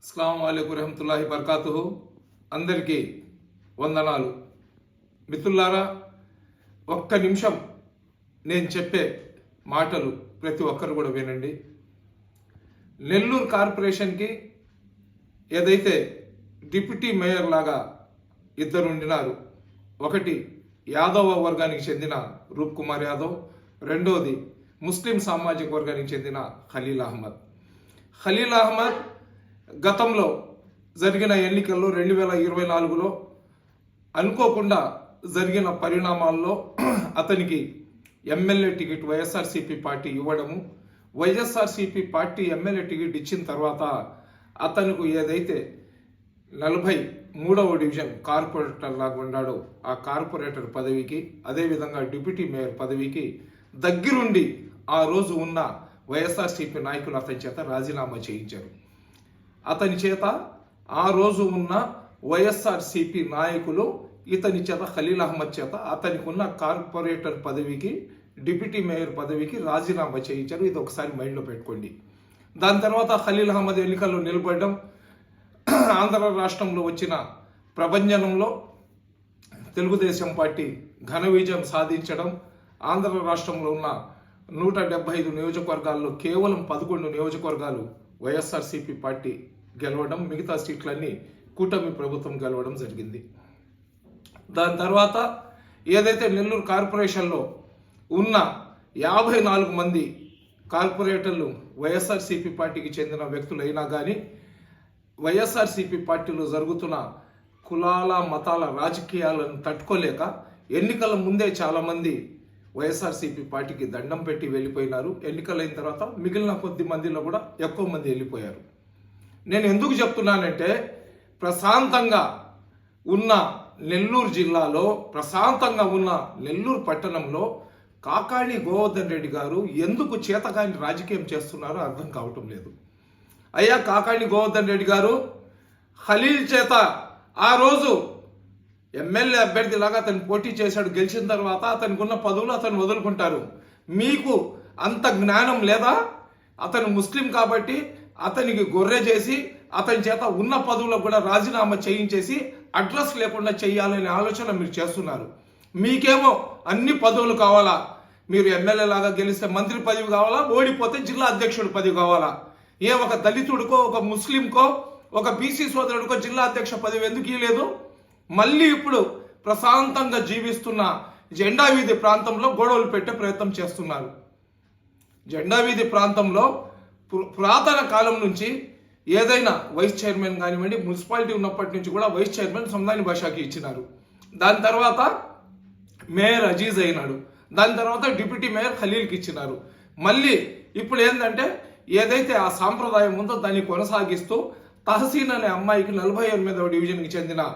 అస్సలం అయికు రహమతుల్లాహి బర్కాతుహు. అందరికీ వందనాలు. మిత్రులారా ఒక్క నిమిషం నేను చెప్పే మాటలు ప్రతి ఒక్కరు కూడా వినండి. నెల్లూరు కార్పొరేషన్కి ఏదైతే డిప్యూటీ మేయర్ లాగా ఇద్దరు ఉండినారు ఒకటి యాదవ వర్గానికి చెందిన రూప్ కుమార్ యాదవ్ రెండోది ముస్లిం సామాజిక వర్గానికి చెందిన ఖలీల్ అహ్మద్. ఖలీల్ అహ్మద్ గతంలో జరిగిన ఎన్నికల్లో రెండు వేల ఇరవై నాలుగులో అనుకోకుండా జరిగిన పరిణామాల్లో అతనికి ఎమ్మెల్యే టికెట్ వైఎస్ఆర్సీపీ పార్టీ ఇవ్వడము వైఎస్ఆర్సీపీ పార్టీ ఎమ్మెల్యే టికెట్ ఇచ్చిన తర్వాత అతనికి ఏదైతే నలభై మూడవ డివిజన్ కార్పొరేటర్ లాగా ఉన్నాడో ఆ కార్పొరేటర్ పదవికి అదేవిధంగా డిప్యూటీ మేయర్ పదవికి దగ్గరుండి ఆ రోజు ఉన్న వైఎస్ఆర్సీపీ నాయకులు అతని చేత రాజీనామా చేయించారు. అతని చేత ఆ రోజు ఉన్న వైఎస్ఆర్సీపీ నాయకులు ఇతని చేత ఖలీల్ అహ్మద్ చేత అతనికి ఉన్న కార్పొరేటర్ పదవికి డిప్యూటీ మేయర్ పదవికి రాజీనామా చేయించారు. ఇది ఒకసారి మైండ్లో పెట్టుకోండి. దాని తర్వాత ఖలీల్ అహ్మద్ ఎన్నికల్లో నిలబడడం ఆంధ్ర రాష్ట్రంలో వచ్చిన ప్రభంజనంలో తెలుగుదేశం పార్టీ ఘన విజయం సాధించడం ఆంధ్ర రాష్ట్రంలో ఉన్న నూట డెబ్బై ఐదు నియోజకవర్గాల్లో కేవలం పదకొండు నియోజకవర్గాలు వైఎస్ఆర్సీపీ పార్టీ గెలవడం మిగతా సీట్లన్నీ కూటమి ప్రభుత్వం గెలవడం జరిగింది. దాని తర్వాత ఏదైతే నెల్లూరు కార్పొరేషన్లో ఉన్న యాభై నాలుగు మంది కార్పొరేటర్లు వైఎస్ఆర్సీపీ పార్టీకి చెందిన వ్యక్తులైనా కానీ వైఎస్ఆర్సీపీ పార్టీలో జరుగుతున్న కులాల మతాల రాజకీయాలను తట్టుకోలేక ఎన్నికల ముందే చాలామంది వైఎస్ఆర్సీపీ పార్టీకి దండం పెట్టి వెళ్ళిపోయినారు. ఎన్నికలైన తర్వాత మిగిలిన కొద్ది మందిలో కూడా ఎక్కువ మంది వెళ్ళిపోయారు. నేను ఎందుకు చెప్తున్నానంటే ప్రశాంతంగా ఉన్న నెల్లూరు జిల్లాలో ప్రశాంతంగా ఉన్న నెల్లూరు పట్టణంలో కాకాణి గోవర్ధన్ రెడ్డి గారు ఎందుకు చేతకాని రాజకీయం చేస్తున్నారో అర్థం కావటం లేదు. అయ్యా కాకాణి గోవర్ధన్ రెడ్డి గారు ఖలీల్ చేత ఆ రోజు ఎమ్మెల్యే అభ్యర్థిలాగా అతను పోటీ చేశాడు గెలిచిన తర్వాత అతనికి ఉన్న పదవులు అతను వదులుకుంటారు. మీకు అంత జ్ఞానం లేదా? అతను ముస్లిం కాబట్టి అతనికి గొర్రె చేసి అతని చేత ఉన్న పదవులకు కూడా రాజీనామా చేయించేసి అడ్రస్ లేకుండా చేయాలనే ఆలోచన మీరు చేస్తున్నారు. మీకేమో అన్ని పదవులు కావాలా? మీరు ఎమ్మెల్యే లాగా గెలిస్తే మంత్రి పదవి కావాలా? ఓడిపోతే జిల్లా అధ్యక్షుడి పదవి కావాలా? ఏ ఒక దళితుడికో ఒక ముస్లింకో ఒక బీసీ సోదరుడికో జిల్లా అధ్యక్ష పదవి ఎందుకు ఇవ్వలేదు మళ్ళీ ఇప్పుడు ప్రశాంతంగా జీవిస్తున్న జెండా వీధి ప్రాంతంలో గొడవలు పెట్టే ప్రయత్నం చేస్తున్నారు. జెండా వీధి ప్రాంతంలో పురాతన కాలం నుంచి ఏదైనా వైస్ చైర్మన్ కానివ్వండి మున్సిపాలిటీ ఉన్నప్పటి నుంచి కూడా వైస్ చైర్మన్ సొందాని భాషకి ఇచ్చినారు. దాని తర్వాత మేయర్ అజీజ్ అయినాడు. దాని తర్వాత డిప్యూటీ మేయర్ ఖలీల్కి ఇచ్చినారు. మళ్ళీ ఇప్పుడు ఏంటంటే ఏదైతే ఆ సాంప్రదాయం ఉందో దాన్ని కొనసాగిస్తూ తహసీన్ అనే అమ్మాయికి నలభై ఎనిమిదవ డివిజన్కి చెందిన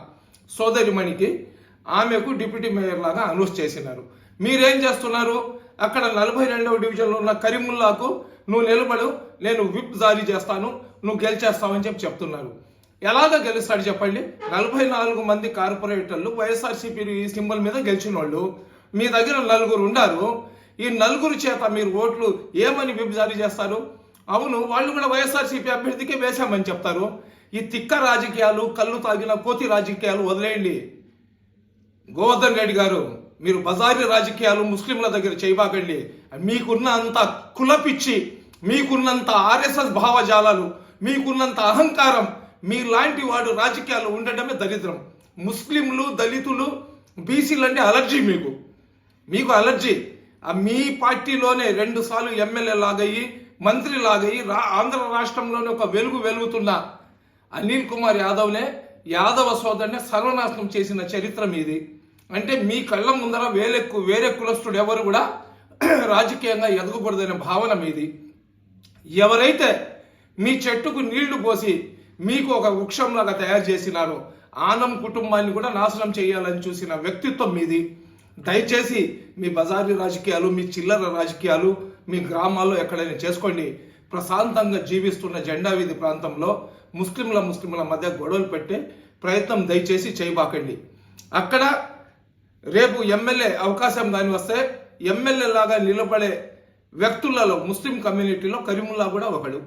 సోదరిమణికి ఆమెకు డిప్యూటీ మేయర్ లాగా అనౌన్స్ చేసినారు. మీరేం చేస్తున్నారు? అక్కడ నలభై రెండవ డివిజన్లో ఉన్న కరీముల్లాకు నువ్వు నిలబడు నేను విప్ జారీ చేస్తాను నువ్వు గెలిచేస్తావని చెప్పి చెప్తున్నారు. ఎలాగ గెలుస్తాడు చెప్పండి? నలభై నాలుగు మంది కార్పొరేటర్లు వైఎస్ఆర్సీపీ సింబల్ మీద గెలిచిన వాళ్ళు మీ దగ్గర నలుగురు ఉండారు. ఈ నలుగురు చేత మీరు ఓట్లు ఏమని విప్ జారీ చేస్తారు? అవును వాళ్ళు కూడా వైఎస్ఆర్సీపీ అభ్యర్థికే వేశామని చెప్తారు. ఈ తిక్క రాజకీయాలు కళ్ళు తాగిన కోతి రాజకీయాలు వదిలేయండి. గోవర్ధన్ రెడ్డి గారు మీరు బజారీ రాజకీయాలు ముస్లింల దగ్గర చేయబాకండి. మీకున్న అంత కులపిచ్చి మీకున్నంత ఆర్ఎస్ఎస్ భావజాలాలు మీకున్నంత అహంకారం మీలాంటి వాడు రాజకీయాలు ఉండటమే దరిద్రం. ముస్లింలు దళితులు బీసీలు అంటే అలర్జీ మీకు. మీకు అలర్జీ. మీ పార్టీలోనే రెండు సార్లు ఎమ్మెల్యే లాగయ్యి మంత్రి లాగయ్యి రా ఆంధ్ర రాష్ట్రంలోనే ఒక వెలుగు వెలుగుతున్న అనిల్ కుమార్ యాదవ్నే యాదవ సోదరుని సర్వనాశనం చేసిన చరిత్ర మీది. అంటే మీ కళ్ళ ముందర వేరే వేరే కులస్తుడు ఎవరు కూడా రాజకీయంగా ఎదగకూడదనే భావన మీది. ఎవరైతే మీ చెట్టుకు నీళ్ళు పోసి మీకు ఒక వృక్షంలాగా తయారు చేసినారో ఆనం కుటుంబాన్ని కూడా నాశనం చేయాలని చూసిన వ్యక్తిత్వం మీది. దయచేసి మీ బజారీ రాజకీయాలు మీ చిల్లర రాజకీయాలు మీ గ్రామాల్లో ఎక్కడైనా చేసుకోండి. ప్రశాంతంగా జీవిస్తున్న జెండా వీధి ప్రాంతంలో ముస్లింల ముస్లింల మధ్య గొడవలు పెట్టే ప్రయత్నం దయచేసి చేయబాకండి. అక్కడ రేపు ఎమ్మెల్యే అవకాశం దాని వస్తే ఎమ్మెల్యే లాగా నిలబడే వ్యక్తులలో ముస్లిం కమ్యూనిటీలో కరీముల్లా కూడా ఒకడు.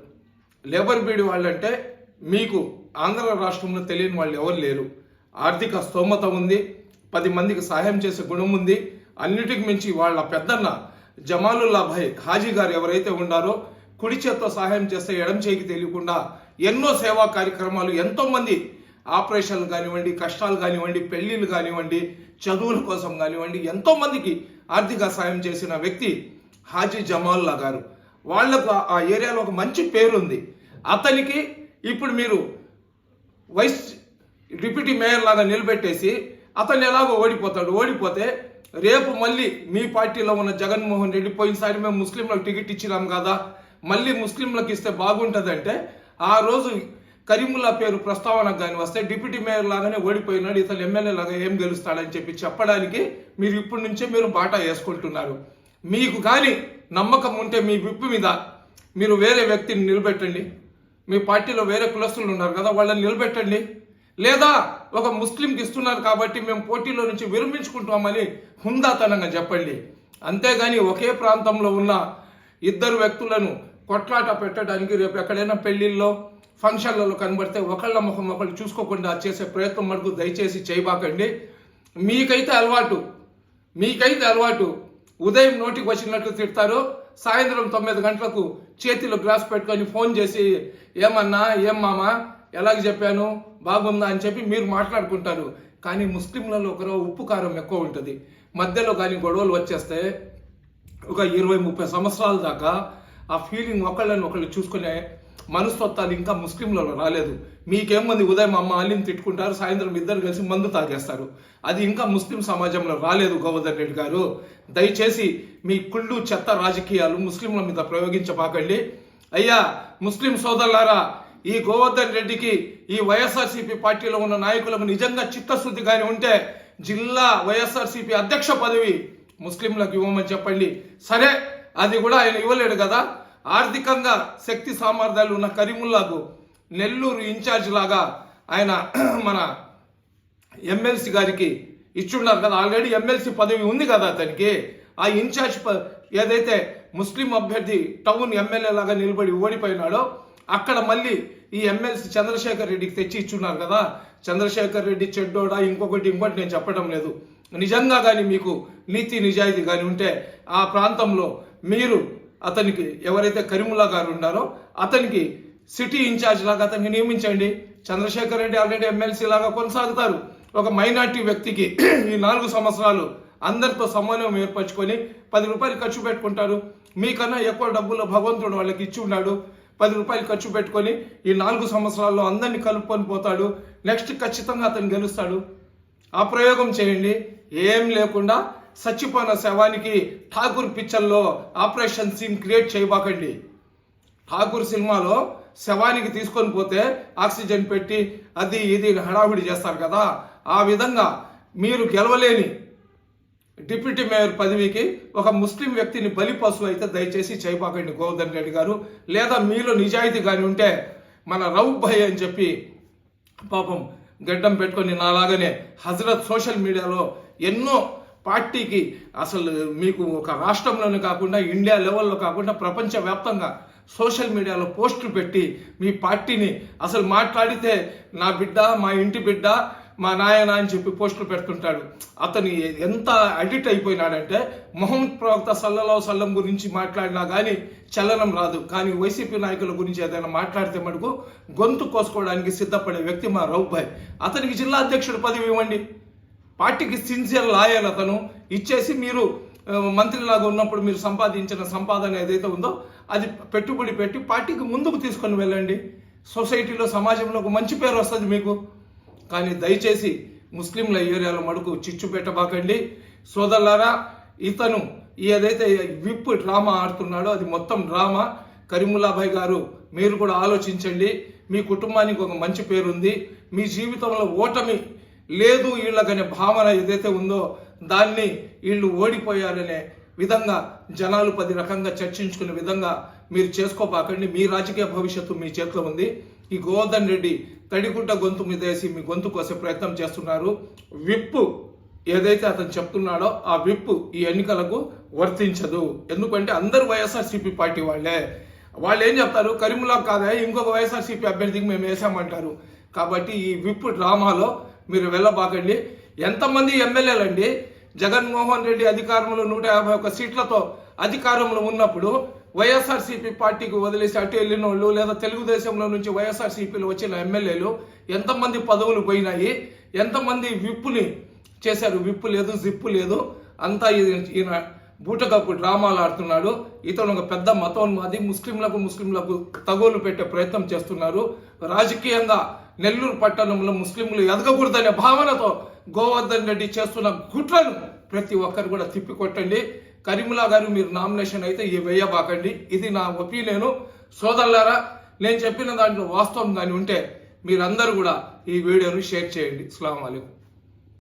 లేబర్ బీడి వాళ్ళంటే మీకు ఆంధ్ర రాష్ట్రంలో తెలియని వాళ్ళు ఎవరు లేరు. ఆర్థిక స్తోమత ఉంది పది మందికి సహాయం చేసే గుణం ఉంది. అన్నిటికి మించి వాళ్ళ పెద్దన్న జమాలుల్లా భాయ్ హాజీ గారు ఎవరైతే ఉన్నారో కుడి చేత్తో సహాయం చేస్తే ఎడం చేయికి తెలియకుండా ఎన్నో సేవా కార్యక్రమాలు ఎంతోమంది ఆపరేషన్లు కానివ్వండి కష్టాలు కానివ్వండి పెళ్ళిళ్ళు కానివ్వండి చదువుల కోసం కానివ్వండి ఎంతోమందికి ఆర్థిక సాయం చేసిన వ్యక్తి హాజీ జమాల్లా గారు. వాళ్ళకు ఆ ఏరియాలో ఒక మంచి పేరుంది. అతనికి ఇప్పుడు మీరు వైస్ డిప్యూటీ మేయర్ లాగా నిలబెట్టేసి అతను ఎలాగో ఓడిపోతాడు. ఓడిపోతే రేపు మళ్ళీ మీ పార్టీలో ఉన్న జగన్మోహన్ రెడ్డి పోయినసారి మేము ముస్లింలకు టికెట్ ఇచ్చినాం కదా. మళ్ళీ ముస్లింలకు ఇస్తే బాగుంటుందంటే ఆ రోజు కరీముల్లా పేరు ప్రస్తావనకు కానీ వస్తే డిప్యూటీ మేయర్ లాగానే ఓడిపోయినాడు. ఇతను ఎమ్మెల్యే లాగా ఏం గెలుస్తాడని చెప్పి చెప్పడానికి మీరు ఇప్పటి నుంచే మీరు బాటా వేసుకుంటున్నారు. మీకు కానీ నమ్మకం ఉంటే మీ విప్పు మీద మీరు వేరే వ్యక్తిని నిలబెట్టండి. మీ పార్టీలో వేరే కులస్తులు ఉన్నారు కదా వాళ్ళని నిలబెట్టండి. లేదా ఒక ముస్లింకి ఇస్తున్నారు కాబట్టి మేము పోటీలో నుంచి విరమించుకుంటామని హుందాతనంగా చెప్పండి. అంతేగాని ఒకే ప్రాంతంలో ఉన్న ఇద్దరు వ్యక్తులను కొట్లాట పెట్టడానికి రేపు ఎక్కడైనా పెళ్ళిళ్ళలో ఫంక్షన్లలో కనబడితే ఒకళ్ళ ముఖం ఒకళ్ళు చూసుకోకుండా చేసే ప్రయత్నం మటుకు దయచేసి చేయబాకండి. మీకైతే అలవాటు మీకైతే అలవాటు ఉదయం నోటికి వచ్చినట్లు తిడతారు సాయంత్రం తొమ్మిది గంటలకు చేతిలో గ్లాస్ పెట్టుకొని ఫోన్ చేసి ఏమన్నా ఏం మామా? ఎలాగ చెప్పాను? బాగుందా? అని చెప్పి మీరు మాట్లాడుకుంటారు. కానీ ముస్లింలలో ఒకరు ఉప్పు కారం ఎక్కువ ఉంటుంది. మధ్యలో కానీ గొడవలు వచ్చేస్తే ఒక ఇరవై ముప్పై సంవత్సరాల దాకా ఆ ఫీలింగ్ ఒకళ్ళని ఒకళ్ళు చూసుకునే మనస్తత్వాలు ఇంకా ముస్లింలలో రాలేదు. మీకేమంది? ఉదయం అమ్మ అల్లిని తిట్టుకుంటారు సాయంత్రం ఇద్దరు కలిసి మందు తాగేస్తారు. అది ఇంకా ముస్లిం సమాజంలో రాలేదు గోవర్ధన్ రెడ్డి గారు. దయచేసి మీ కుళ్ళు చెత్త రాజకీయాలు ముస్లింల మీద ప్రయోగించబాకండి. అయ్యా ముస్లిం సోదరులారా ఈ గోవర్ధన్ రెడ్డికి ఈ వైఎస్ఆర్సీపీ పార్టీలో ఉన్న నాయకులకు నిజంగా చిత్తశుద్ధి కానీ ఉంటే జిల్లా వైఎస్ఆర్సీపీ అధ్యక్ష పదవి ముస్లింలకు ఇవ్వమని చెప్పండి. సరే అది కూడా ఆయన ఇవ్వలేడు కదా? ఆర్థికంగా శక్తి సామర్థ్యాలు ఉన్న కరీముల్లాకు నెల్లూరు ఇన్ఛార్జ్ లాగా ఆయన మన ఎమ్మెల్సీ గారికి ఇచ్చున్నారు కదా. ఆల్రెడీ ఎమ్మెల్సీ పదవి ఉంది కదా అతనికి. ఆ ఇన్ఛార్జ్ ఏదైతే ముస్లిం అభ్యర్థి టౌన్ ఎమ్మెల్యే లాగా నిలబడి ఓడిపోయినాడో అక్కడ మళ్ళీ ఈ ఎమ్మెల్సీ చంద్రశేఖర్ రెడ్డికి తెచ్చి ఇచ్చున్నారు కదా. చంద్రశేఖర్ రెడ్డి చెడ్డోడా ఇంకొకటి ఇంకోటి నేను చెప్పడం లేదు. నిజంగా కానీ మీకు నీతి నిజాయితీ కానీ ఉంటే ఆ ప్రాంతంలో మీరు అతనికి ఎవరైతే కరీముల్లా గారు ఉన్నారో అతనికి సిటీ ఇన్ఛార్జ్ లాగా అతనికి నియమించండి. చంద్రశేఖర్ రెడ్డి ఆల్రెడీ ఎమ్మెల్సీ లాగా కొనసాగుతారు. ఒక మైనార్టీ వ్యక్తికి ఈ నాలుగు సంవత్సరాలు అందరితో సమన్వయం ఏర్పరచుకొని పది రూపాయలు ఖర్చు పెట్టుకుంటారు. మీకన్నా ఎక్కువ డబ్బులు భగవంతుడు వాళ్ళకి ఇచ్చి ఉన్నాడు. పది రూపాయలు ఖర్చు పెట్టుకొని ఈ నాలుగు సంవత్సరాల్లో అందరినీ కలుపుకొని పోతాడు. నెక్స్ట్ ఖచ్చితంగా అతను గెలుస్తాడు. ఆ ప్రయోగం చేయండి. ఏం లేకుండా చచ్చిపోయిన శవానికి ఠాకూర్ పిక్చర్లో ఆపరేషన్ సీన్ క్రియేట్ చేయబాకండి. ఠాకూర్ సినిమాలో శవానికి తీసుకొని పోతే ఆక్సిజన్ పెట్టి అది ఇది హడావిడి చేస్తారు కదా. ఆ విధంగా మీరు గెలవలేని డిప్యూటీ మేయర్ పదవికి ఒక ముస్లిం వ్యక్తిని బలి పశువు అయితే దయచేసి చేయబాకండి గోవర్ధన్ రెడ్డి గారు. లేదా మీలో నిజాయితీ కానీ ఉంటే మన రౌఫ్ భాయ్ అని చెప్పి పాపం గడ్డం పెట్టుకొని నాలాగనే హజరత్ సోషల్ మీడియాలో ఎన్నో పార్టీకి అసలు మీకు ఒక రాష్ట్రంలోనే కాకుండా ఇండియా లెవెల్లో కాకుండా ప్రపంచవ్యాప్తంగా సోషల్ మీడియాలో పోస్టులు పెట్టి మీ పార్టీని అసలు మాట్లాడితే నా బిడ్డ మా ఇంటి బిడ్డ మా నాయన అని చెప్పి పోస్టులు పెడుతుంటాడు. అతను ఎంత అడిక్ట్ అయిపోయినాడంటే మొహమ్మద్ ప్రవక్త సల్లలో సల్లం గురించి మాట్లాడినా కానీ చలనం రాదు. కానీ వైసీపీ నాయకుల గురించి ఏదైనా మాట్లాడితే మటుకు గొంతు కోసుకోవడానికి సిద్ధపడే వ్యక్తి మా రౌబాయ్ అతనికి జిల్లా అధ్యక్షుడు పదవి ఇవ్వండి. పార్టీకి సిన్సియర్ లాయర్ అతను. ఇచ్చేసి మీరు మంత్రిలాగా ఉన్నప్పుడు మీరు సంపాదించిన సంపాదన ఏదైతే ఉందో అది పెట్టుబడి పెట్టి పార్టీకి ముందుకు తీసుకొని వెళ్ళండి. సొసైటీలో సమాజంలో ఒక మంచి పేరు వస్తుంది మీకు. కానీ దయచేసి ముస్లింల ఏరియాలో మడుకు చిచ్చు పెట్టబాకండి. సోదరులారా ఇతను ఏదైతే విప్ డ్రామా ఆడుతున్నాడో అది మొత్తం డ్రామా. కరీముల్లాభాయ్ గారు మీరు కూడా ఆలోచించండి. మీ కుటుంబానికి ఒక మంచి పేరు ఉంది మీ జీవితంలో ఓటమి లేదు వీళ్ళకనే భావన ఏదైతే ఉందో దాన్ని వీళ్ళు ఓడిపోయారనే విధంగా జనాలు పది రకంగా చర్చించుకునే విధంగా మీరు చేసుకోపాకండి మీ రాజకీయ భవిష్యత్తు మీ చేతిలో ఉంది. ఈ గోవర్ధన్ రెడ్డి తడిగుడ్డ గొంతు మీద వేసి మీ గొంతు కోసే ప్రయత్నం చేస్తున్నారు. విప్పు ఏదైతే అతను చెప్తున్నాడో ఆ విప్పు ఈ ఎన్నికలకు వర్తించదు. ఎందుకంటే అందరు వైఎస్ఆర్సీపీ పార్టీ వాళ్ళే. వాళ్ళు ఏం చెప్తారు? కరీంలా కాదా? ఇంకొక వైఎస్ఆర్సీపీ అభ్యర్థికి మేము వేసామంటారు. కాబట్టి ఈ విప్పు డ్రామాలో మీరు వెళ్ళబాకండి. ఎంతమంది ఎమ్మెల్యేలు అండి జగన్మోహన్ రెడ్డి అధికారంలో నూట యాభై ఒక్క సీట్లతో అధికారంలో ఉన్నప్పుడు వైఎస్ఆర్సీపీ పార్టీకి వదిలేసి అటు వెళ్ళిన వాళ్ళు లేదా తెలుగుదేశంలో నుంచి వైఎస్ఆర్సీపీలో వచ్చిన ఎమ్మెల్యేలు ఎంతమంది పదవులు పోయినాయి? ఎంతమంది విప్పుని చేశారు? విప్పు లేదు జిప్పు లేదు. అంతా ఈ- ఈయన బూటకప్పు డ్రామాలు ఆడుతున్నాడు. ఇతను ఒక పెద్ద మతోన్మాది ముస్లింలకు ముస్లింలకు తగోలు పెట్టే ప్రయత్నం చేస్తున్నారు. రాజకీయంగా నెల్లూరు పట్టణంలో ముస్లింలు ఎదగకూడదనే భావనతో గోవర్ధన్ రెడ్డి చేస్తున్న గుట్లను ప్రతి ఒక్కరు కూడా తిప్పికొట్టండి. కరీంలా గారు మీరు నామినేషన్ అయితే ఈ వేయబాకండి. ఇది నా ఒపీనియన్. సోదరులారా నేను చెప్పిన దాంట్లో వాస్తవం కానీ ఉంటే మీరందరూ కూడా ఈ వీడియోను షేర్ చేయండి. అస్సలం